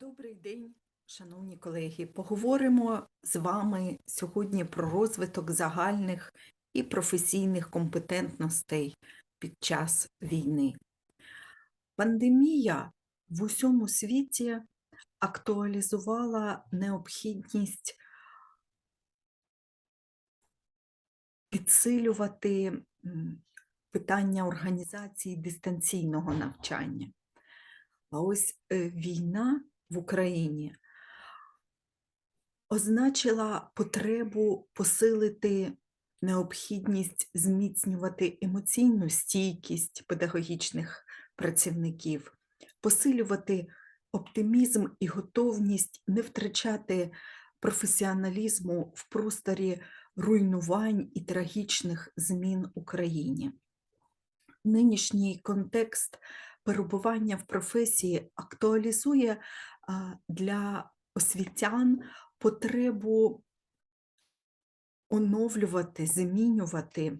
Добрий день, шановні колеги. Поговоримо з вами сьогодні про розвиток загальних і професійних компетентностей під час війни. Пандемія в усьому світі актуалізувала необхідність підсилювати питання організації дистанційного навчання. А ось е, війна в Україні означила потребу посилити необхідність зміцнювати емоційну стійкість педагогічних працівників, посилювати оптимізм і готовність не втрачати професіоналізму в просторі руйнувань і трагічних змін Україні. Нинішній контекст перебування в професії актуалізує для освітян потребу оновлювати, змінювати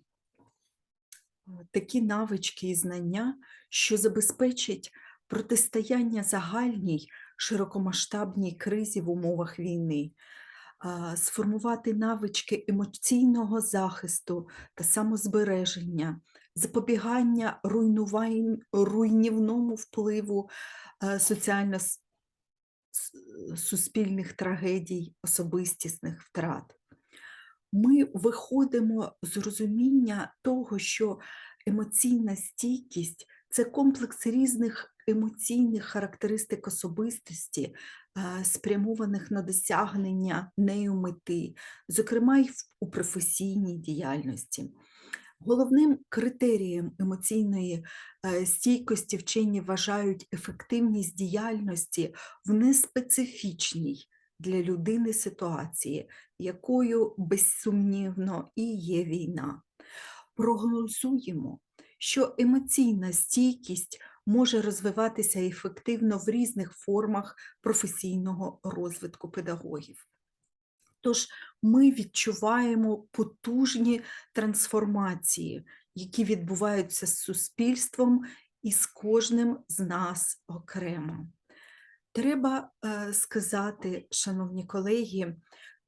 а, такі навички і знання, що забезпечить протистояння загальній широкомасштабній кризі в умовах війни, сформувати навички емоційного захисту та самозбереження, запобігання руйнувань, руйнівному впливу соціально суспільних трагедій, особистісних втрат. Ми виходимо з розуміння того, що емоційна стійкість це комплекс різних емоційних характеристик особистості, е, спрямованих на досягнення нею мети, зокрема й у професійній діяльності. Головним критерієм емоційної е, стійкості вчені вважають ефективність діяльності в неспецифічній для людини ситуації, якою безсумнівно і є війна. Прогнозуємо, що емоційна стійкість може розвиватися ефективно в різних формах професійного розвитку педагогів. Тож ми відчуваємо потужні трансформації, які відбуваються з суспільством і з кожним з нас окремо. Треба е, сказати, шановні колеги,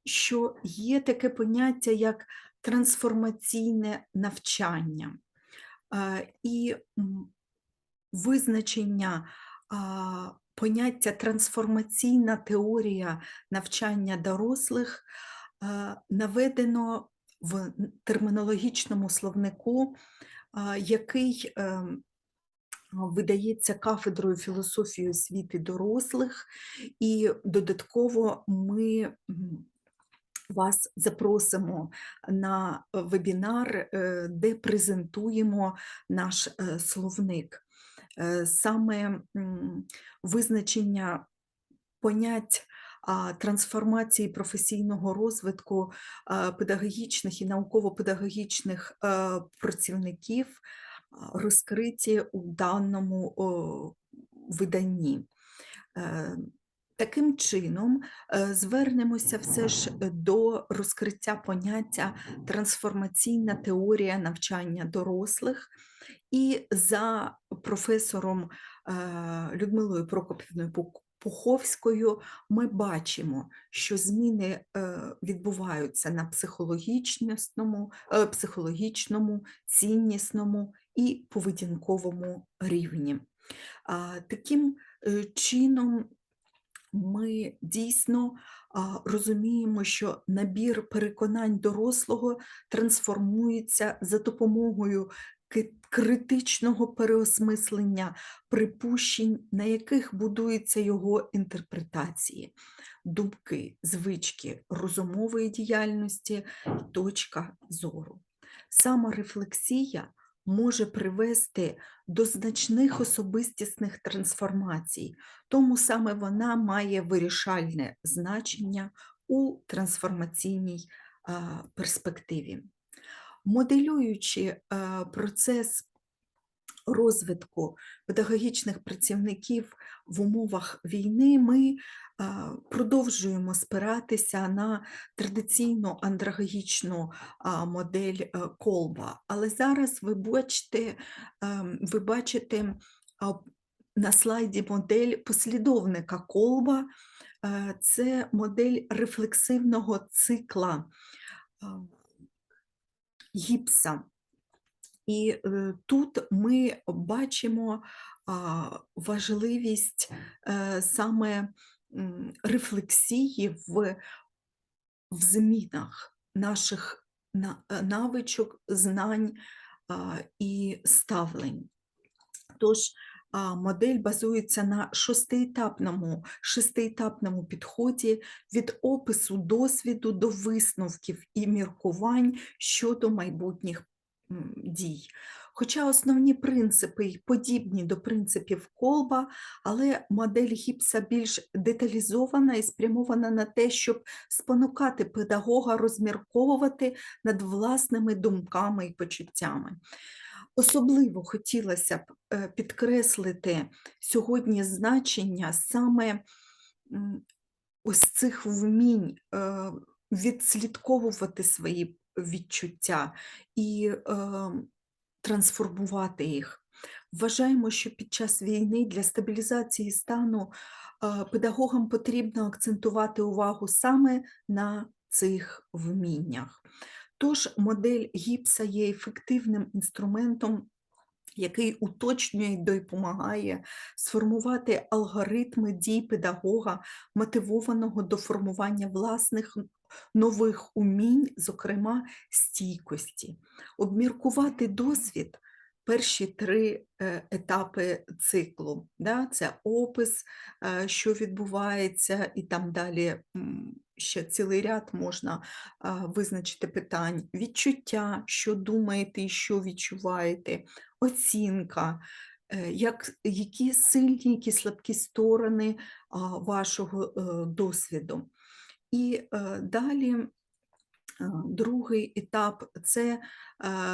що є таке поняття як трансформаційне навчання. Е, І визначення поняття трансформаційна теорія навчання дорослих наведено в термінологічному словнику, який ем, видається кафедрою філософії освіти дорослих, і додатково ми вас запросимо на вебінар, е, де презентуємо наш е, словник. Е, Саме визначення понять трансформації професійного розвитку педагогічних і науково-педагогічних е, працівників розкриті у даному виданні. Таким чином, е, звернемося все ж е, до розкриття поняття трансформаційна теорія навчання дорослих, і за професором е, Людмилою Прокопівною Пуховською ми бачимо, що зміни відбуваються на психологічному, психологічному, ціннісному і поведінковому рівні. Таким чином ми дійсно розуміємо, що набір переконань дорослого трансформується за допомогою критичного переосмислення припущень, на яких будуються його інтерпретації, думки, звички розумової діяльності, точка зору. Саморефлексія може привести до значних особистісних трансформацій, тому саме вона має вирішальне значення у трансформаційній перспективі. Моделюючи процес розвитку педагогічних працівників в умовах війни, ми продовжуємо спиратися на традиційну андрогогічну а, модель е, Колба. Але зараз ви бачите, ем, ви бачите на слайді модель послідовника колба. Е, Це модель рефлексивного цикла гіпса. І е, тут ми бачимо важливість е, саме рефлексії в, в змінах наших е, навичок, знань і ставлень. Тож модель базується на шестиетапному, шестиетапному підході від опису досвіду до висновків і міркувань щодо майбутніх дій. Хоча основні принципи й подібні до принципів колба, але модель гіпса більш деталізована і спрямована на те, щоб спонукати педагога розмірковувати над власними думками і почуттями. Особливо хотілося б е, підкреслити сьогодні значення саме ось цих вмінь е, відслідковувати свої відчуття і е, трансформувати їх. Вважаємо, що під час війни для стабілізації стану е, педагогам потрібно акцентувати увагу саме на цих вміннях. Тож модель гіпса є ефективним інструментом, який уточнює і допомагає сформувати алгоритми дій педагога, мотивованого до формування власних нових умінь, зокрема стійкості, обміркувати досвід. Перші три е, етапи циклу. Да? Це опис, е, що відбувається, і там далі ще цілий ряд можна визначити питань, відчуття, що думаєте і що відчуваєте, оцінка, е, як, які сильні, які слабкі сторони вашого е, досвіду. І е, далі е, другий етап це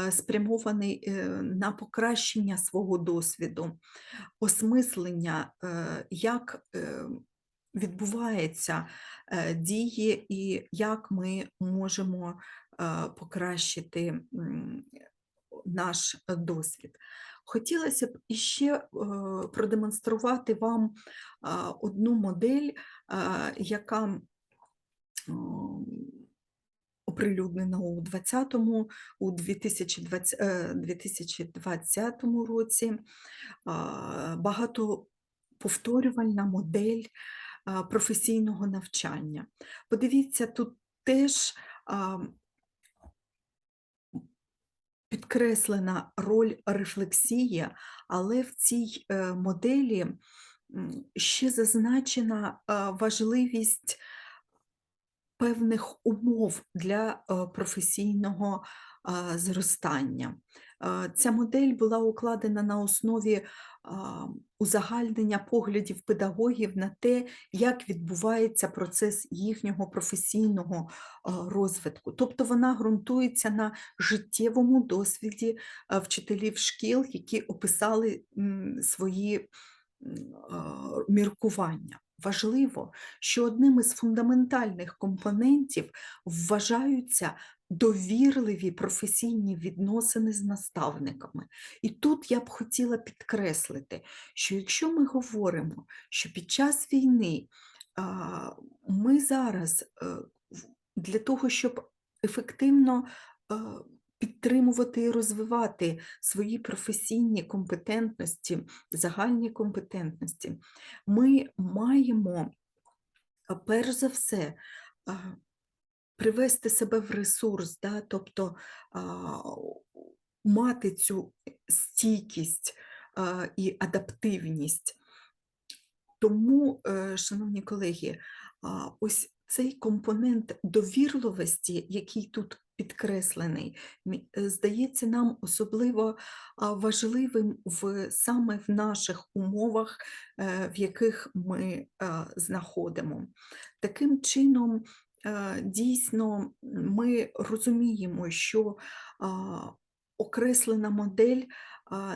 е, спрямований на покращення свого досвіду, осмислення, як відбуваються дії і як ми можемо покращити наш досвід. Хотілося б іще продемонструвати вам одну модель, яка оприлюднена у 20-му, у 2020, е, 2020 році. А, Багатоповторювальна модель професійного навчання. Подивіться, тут теж підкреслена роль рефлексії, але в цій е, моделі ще зазначена важливість певних умов для е, професійного зростання. Ця модель була укладена на основі узагальнення поглядів педагогів на те, як відбувається процес їхнього професійного розвитку. Тобто вона ґрунтується на життєвому досвіді вчителів шкіл, які описали свої міркування. Важливо, що одним із фундаментальних компонентів вважаються довірливі професійні відносини з наставниками. І тут я б хотіла підкреслити, що якщо ми говоримо, що під час війни ми зараз е, для того, щоб ефективно е, підтримувати і розвивати свої професійні компетентності, загальні компетентності, ми маємо перш за все привести себе в ресурс, да? тобто мати цю стійкість і адаптивність. Тому, е, шановні колеги, ось цей компонент довірливості, який тут підкреслений, е, здається нам особливо важливим в, саме в наших умовах, е, в яких ми е, знаходимо. Таким чином, дійсно, ми розуміємо, що окреслена модель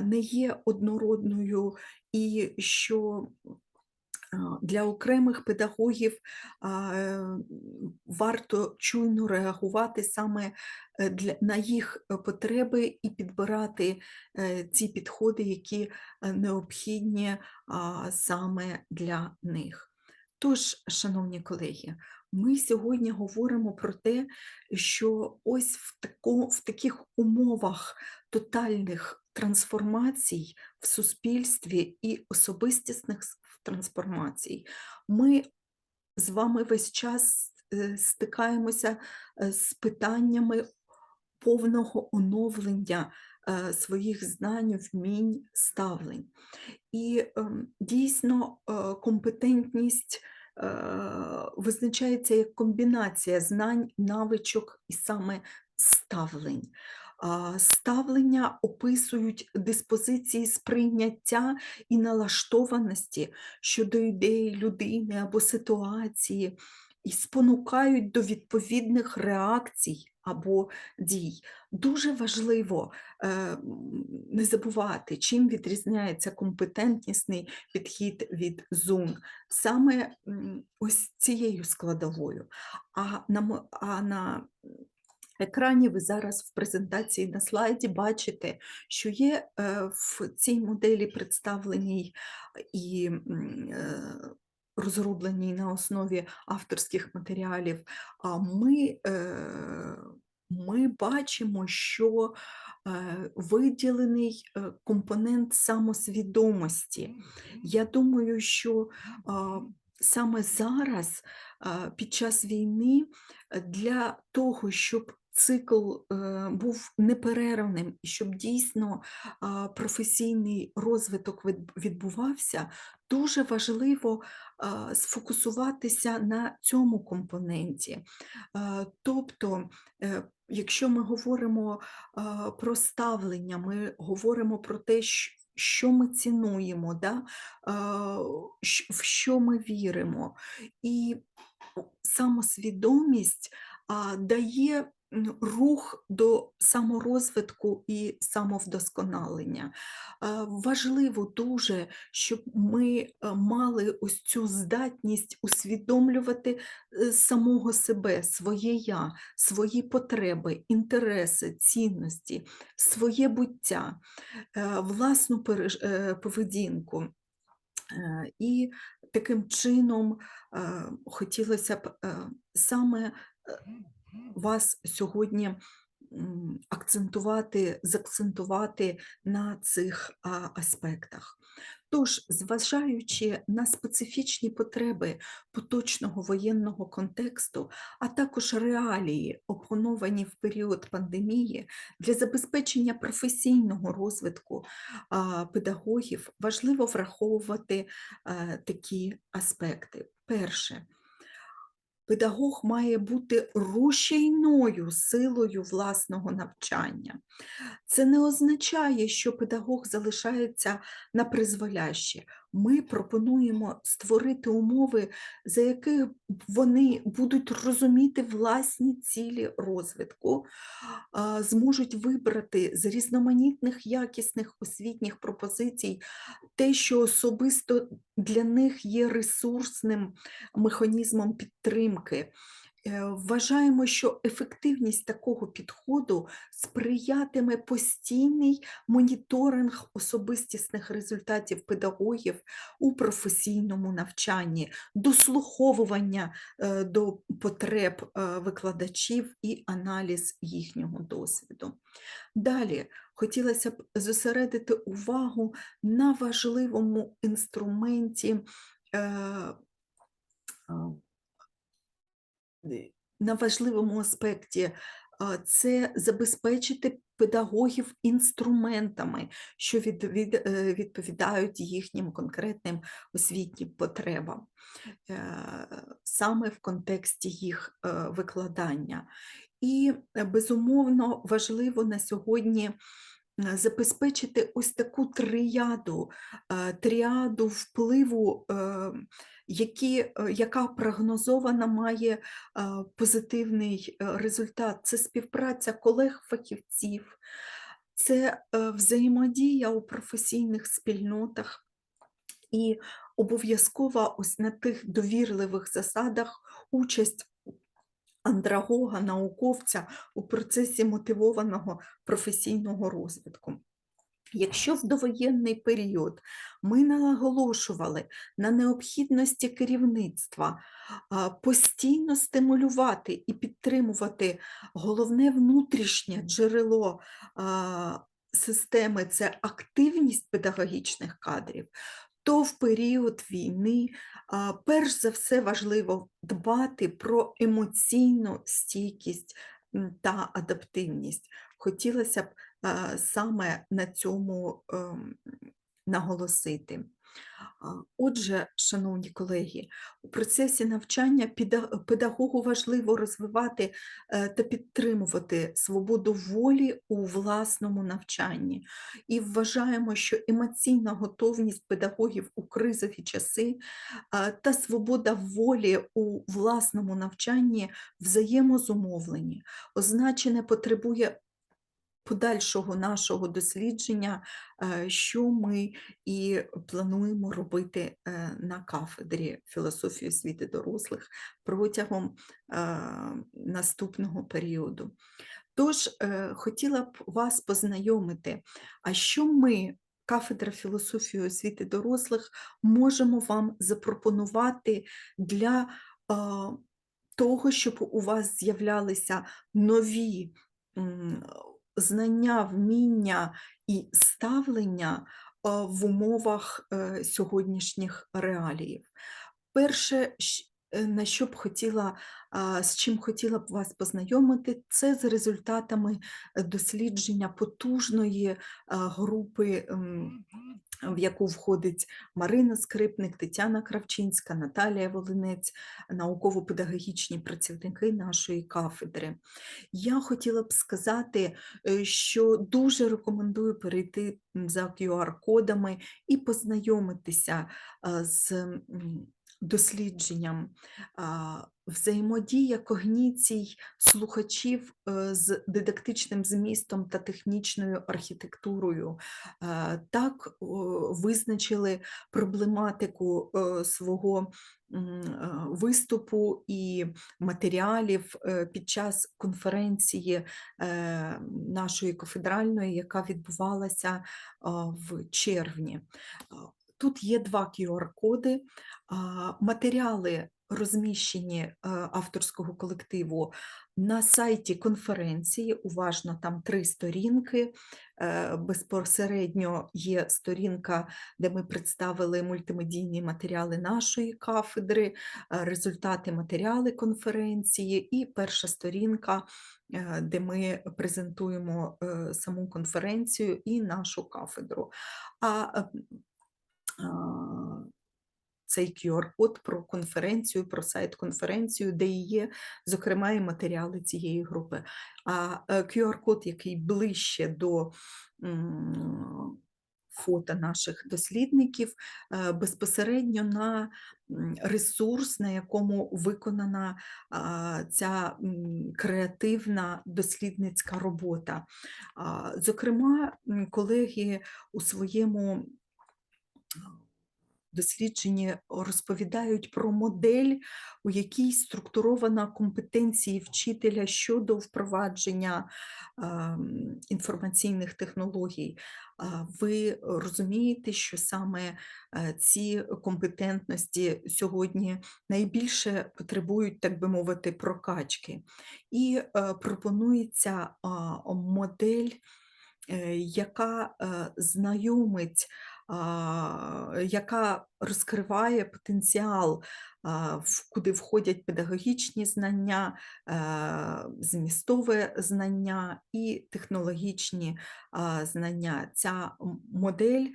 не є однородною і що Для окремих педагогів варто чуйно реагувати саме е, на їх е, потреби і підбирати е, ці підходи, які необхідні саме для них. Тож, шановні колеги, ми сьогодні говоримо про те, що ось в, тако, в таких умовах тотальних трансформацій в суспільстві і особистісних трансформацій ми з вами весь час е, стикаємося е, з питаннями повного оновлення е, своїх знань, вмінь, ставлень. І ем, дійсно компетентність визначається як комбінація знань, навичок і саме ставлень. Ставлення описують диспозиції сприйняття і налаштованості щодо ідеї людини або ситуації, і спонукають до відповідних реакцій або дій. Дуже важливо е, не забувати, чим відрізняється компетентнісний підхід від Zoom. Саме ось цією складовою. А на, а на екрані ви зараз в презентації на слайді бачите, що є е, в цій моделі представленій і е, розробленій на основі авторських матеріалів, а ми, е, ми бачимо, що виділений компонент самосвідомості. Я думаю, що саме зараз, під час війни, для того, щоб цикл е, був неперервним і щоб дійсно професійний розвиток відбувався, дуже важливо сфокусуватися на цьому компоненті. Тобто, е, якщо ми говоримо про ставлення, ми говоримо про те, що ми цінуємо, да? в що ми віримо. І самосвідомість дає рух до саморозвитку і самовдосконалення. Важливо дуже, щоб ми е, мали ось цю здатність усвідомлювати е, самого себе, своє я, свої потреби, інтереси, цінності, своє буття, е, власну е, поведінку. Е, І таким чином е, хотілося б е, саме е, вас сьогодні акцентувати, закцентувати на цих аспектах. Тож, зважаючи на специфічні потреби поточного воєнного контексту, а також реалії, опановані в період пандемії, для забезпечення професійного розвитку педагогів важливо враховувати е, такі аспекти. Перше, педагог має бути рушійною силою власного навчання. Це не означає, що педагог залишається на призволяще. Ми пропонуємо створити умови, за яких вони будуть розуміти власні цілі розвитку, зможуть вибрати з різноманітних якісних освітніх пропозицій те, що особисто для них є ресурсним механізмом підтримки. Е, Вважаємо, що ефективність такого підходу сприятиме постійний моніторинг особистісних результатів педагогів у професійному навчанні, дослуховування е, до потреб е, викладачів і аналіз їхнього досвіду. Далі хотілося б зосередити увагу на важливому інструменті. Е, на важливому аспекті це забезпечити педагогів інструментами, що е, відповідають їхнім конкретним освітнім потребам, е, саме в контексті їх викладання. І, безумовно, важливо на сьогодні забезпечити ось таку трияду, е, тріаду впливу, які, е, яка прогнозована має позитивний е, результат. Це співпраця колег-фахівців, це е, взаємодія у професійних спільнотах І обов'язково ось на тих довірливих засадах участь андрагога, науковця у процесі мотивованого професійного розвитку. Якщо в довоєнний період ми наголошували на необхідності керівництва постійно стимулювати і підтримувати головне внутрішнє джерело системи це активність педагогічних кадрів, то в період війни перш за все важливо дбати про емоційну стійкість та адаптивність. Хотілося б саме на цьому ем, наголосити. Отже, шановні колеги, у процесі навчання педагогу важливо розвивати е, та підтримувати свободу волі у власному навчанні. І вважаємо, що емоційна готовність педагогів у кризові часи та свобода волі у власному навчанні взаємозумовлені. Означене потребує подальшого нашого дослідження, е, що ми і плануємо робити е, на кафедрі філософії освіти дорослих протягом е, наступного періоду. Тож хотіла б вас познайомити, а що ми, кафедра філософії освіти дорослих, можемо вам запропонувати для того, щоб у вас з'являлися нові знання, вміння і ставлення в умовах е, сьогоднішніх реаліїв. Перше, е, на що б хотіла, з чим хотіла б вас познайомити, це з результатами е, дослідження потужної групи, в яку входить Марина Скрипник, Тетяна Кравчинська, Наталія Волинець, науково-педагогічні працівники нашої кафедри. Я хотіла б сказати, е, що дуже рекомендую перейти за QR-кодами і познайомитися з дослідженням. Взаємодія когніцій слухачів е, з дидактичним змістом та технічною архітектурою. Е, Так визначили проблематику е, свого виступу і матеріалів під час конференції нашої кафедральної, яка відбувалася в червні. Тут є два QR-коди. Матеріали розміщені е, авторського колективу на сайті конференції. Уважно там три сторінки. Е, Безпосередньо є сторінка, де ми представили мультимедійні матеріали нашої кафедри, е, результати матеріали конференції, і перша сторінка, де ми презентуємо саму конференцію і нашу кафедру. А, цей QR-код про конференцію, про сайт конференцію, де є, зокрема, і матеріали цієї групи. А е, QR-код, який ближче до фото наших дослідників, е, безпосередньо на ресурс, на якому виконана ця креативна дослідницька робота. Зокрема, колеги у своєму дослідженні розповідають про модель, у якій структурована компетенції вчителя щодо впровадження інформаційних технологій. Ви розумієте, що саме е, ці компетентності сьогодні найбільше потребують, так би мовити, прокачки. І е, пропонується модель, е, яка знайомить яка розкриває потенціал, куди входять педагогічні знання, е, змістове знання і технологічні знання. Ця модель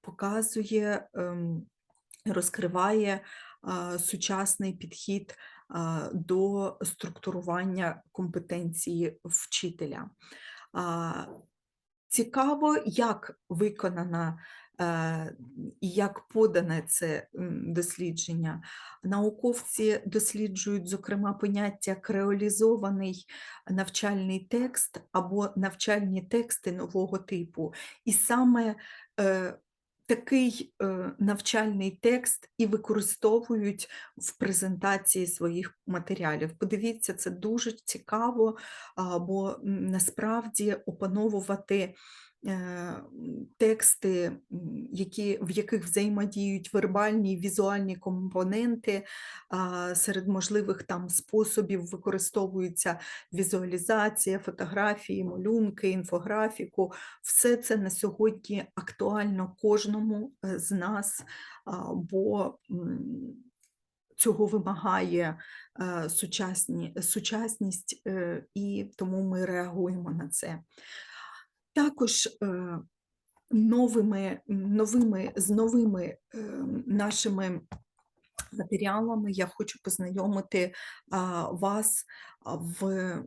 показує, ем, розкриває сучасний підхід до структурування компетенції вчителя. Цікаво, як виконана е, і як подане це дослідження. Науковці досліджують, зокрема, поняття креолізований навчальний текст або навчальні тексти нового типу. І саме е, такий е, навчальний текст і використовують в презентації своїх матеріалів. Подивіться, це дуже цікаво, бо насправді опановувати тексти, які, в яких взаємодіють вербальні і візуальні компоненти, серед можливих там способів використовується візуалізація, фотографії, малюнки, інфографіку. Все це на сьогодні актуально кожному е, з нас, бо цього вимагає е, сучасні, сучасність, е, і тому ми реагуємо на це. Також е, новими, новими, з новими е, нашими матеріалами я хочу познайомити вас в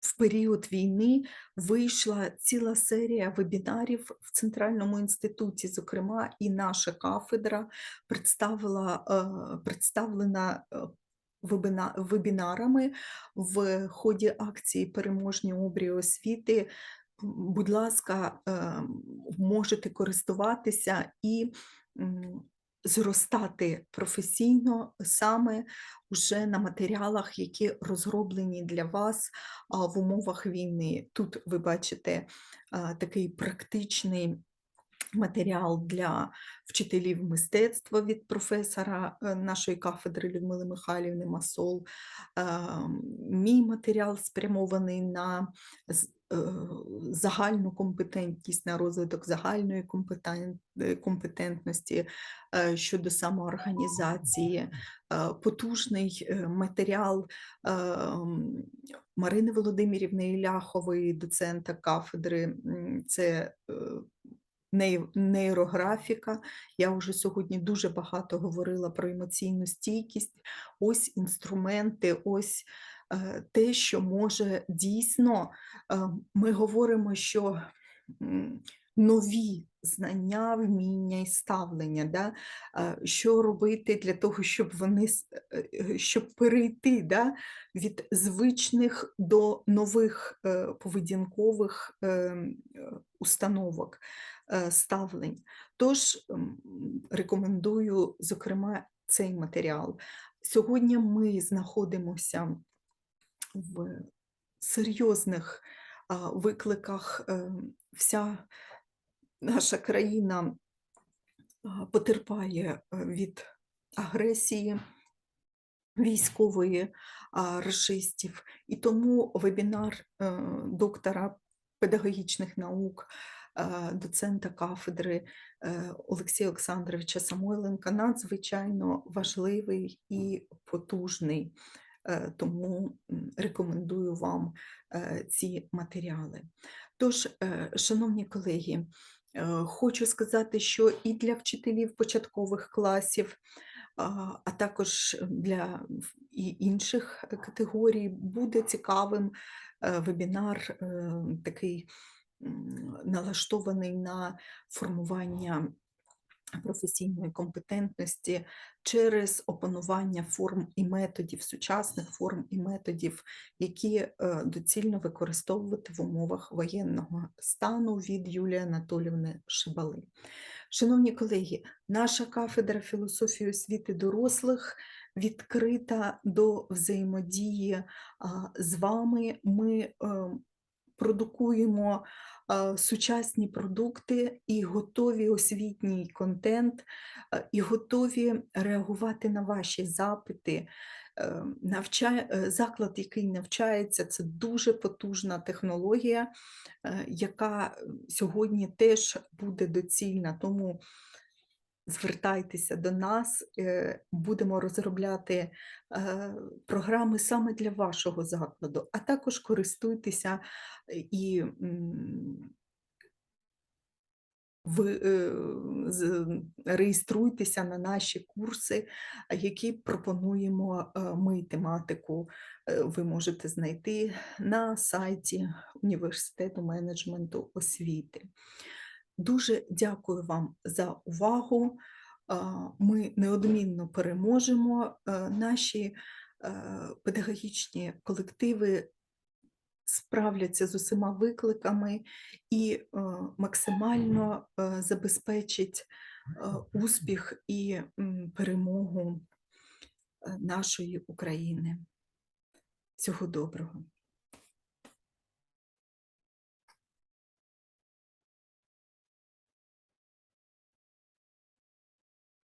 в період війни. Вийшла ціла серія вебінарів в Центральному інституті, зокрема, і наша кафедра представила, е, представлена вебінарами в ході акції Переможні обрії освіти. Будь ласка, е, можете користуватися і зростати професійно саме вже на матеріалах, які розроблені для вас в умовах війни. Тут ви бачите такий практичний матеріал для вчителів мистецтва від професора е, нашої кафедри Людмили Михайлівни Масол. Е, Мій матеріал спрямований на е, загальну компетентність, на розвиток загальної компетентності щодо самоорганізації, потужний матеріал Марини Володимирівни Іляхової, доцента кафедри. Це нейрографіка. Я вже сьогодні дуже багато говорила про емоційну стійкість. Ось інструменти, ось е, те, що може дійсно. е, Ми говоримо, що нові знання, вміння і ставлення, да? е, що робити для того, щоб вони щоб перейти да? від звичних до нових поведінкових е, м, е, установок ставлень. Тож рекомендую, зокрема, цей матеріал. Сьогодні ми знаходимося в серйозних викликах. е, Вся наша країна потерпає е, від агресії військової а, рашистів. І тому вебінар е, доктора педагогічних наук, е, доцента кафедри е, Олексія Олександровича Самойленка надзвичайно важливий і потужний. Е, Тому рекомендую вам е, ці матеріали. Тож, шановні колеги, хочу сказати, що і для вчителів початкових класів, а також для інших категорій буде цікавим вебінар, такий налаштований на формування професійної компетентності через опанування форм і методів, сучасних форм і методів, які е, доцільно використовувати в умовах воєнного стану від Юлії Анатолівни Шибали. Шановні колеги, наша кафедра філософії освіти дорослих відкрита до взаємодії з вами. Ми е, продукуємо а, сучасні продукти і готові освітній контент, а, і готові реагувати на ваші запити. Е, Навча... е, Заклад, який навчається, це дуже потужна технологія, е, яка сьогодні теж буде доцільна. Тому звертайтеся до нас, е, будемо розробляти е, програми саме для вашого закладу, а також користуйтеся е, і ви реєструйтеся на наші курси, які пропонуємо ми тематику. Ви можете знайти на сайті університету менеджменту освіти. Дуже дякую вам за увагу. Ми неодмінно переможемо. Е, Наші е, педагогічні колективи справляться з усіма викликами і е, максимально забезпечить е, успіх і перемогу нашої України. Всього доброго.